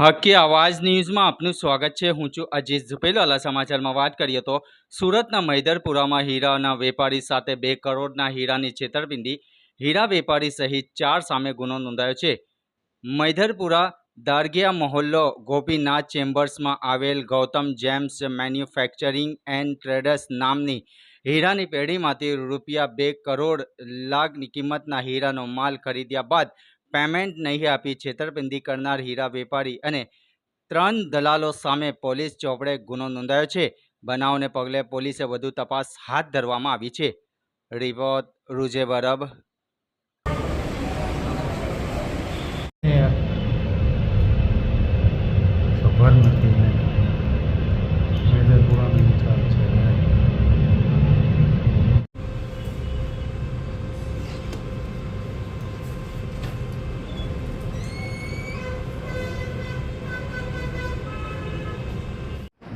હકી આવાજ ન્યૂઝમાં આપનું સ્વાગત છે. હું છું અજીત ઝુપેલાલા સમાચારમાં વાત કરીએ તો સુરતના મૈદરપુરામાં હીરાના વેપારી સાથે બે કરોડના હીરાની છેતરપિંડી. હીરા વેપારી સહિત ચાર સામે ગુનો નોંધાયો છે. મૈદરપુરા દારગિયા મહોલ્લો ગોપીનાથ ચેમ્બર્સમાં આવેલ Gautam gems manufacturing and traders નામની હીરાની પેઢીમાંથી રૂપિયા બે કરોડ લાખની કિંમતના હીરાનો માલ ખરીદ્યા બાદ પેમેન્ટ નહીં આપી છેતરપિંડી કરનાર હીરા વેપારી અને ત્રણ દલાલો સામે પોલીસ ચોપડે ગુનો નોંધાયો છે. બનાવને પગલે પોલીસે વધુ તપાસ હાથ ધરવામાં આવી છે. રિપોર્ટ, રૂજે બરબ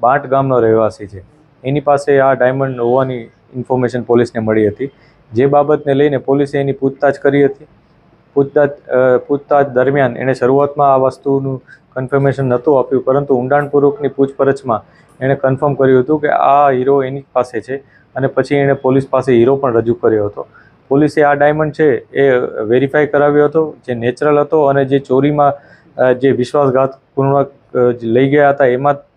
બાંટ ગામનો રહેવાસી છે. એની પાસે આ ડાયમંડ હોવાની ઇન્ફોર્મેશન પોલીસને મળી હતી. જે બાબતને લઈને પોલીસે એની પૂછતાછ કરી હતી. પૂછતાછ પૂછતાછ દરમિયાન એણે શરૂઆતમાં આ વસ્તુનું કન્ફર્મેશન નહોતું આપ્યું, પરંતુ ઊંડાણપૂર્વકની પૂછપરછમાં એણે કન્ફર્મ કર્યું હતું કે આ હીરો એની પાસે છે અને પછી એણે પોલીસ પાસે હીરો પણ રજૂ કર્યો હતો. પોલીસે આ ડાયમંડ છે એ વેરીફાઈ કરાવ્યો હતો, જે નેચરલ હતો અને જે ચોરીમાં જે વિશ્વાસઘાતપૂર્વક લઈ ગયા હતા એમાં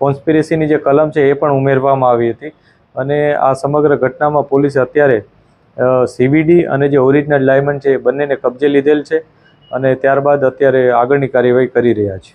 કોન્સ્પિરેસીની જે કલમ છે એ પણ ઉમેરવામાં આવી હતી. અને આ સમગ્ર ઘટનામાં પોલીસે અત્યારે સીવીડી અને જે ઓરિજિનલ ડાયમંડ છે એ બંનેને કબજે લીધેલ છે અને ત્યારબાદ અત્યારે આગળની કાર્યવાહી કરી રહ્યા છે.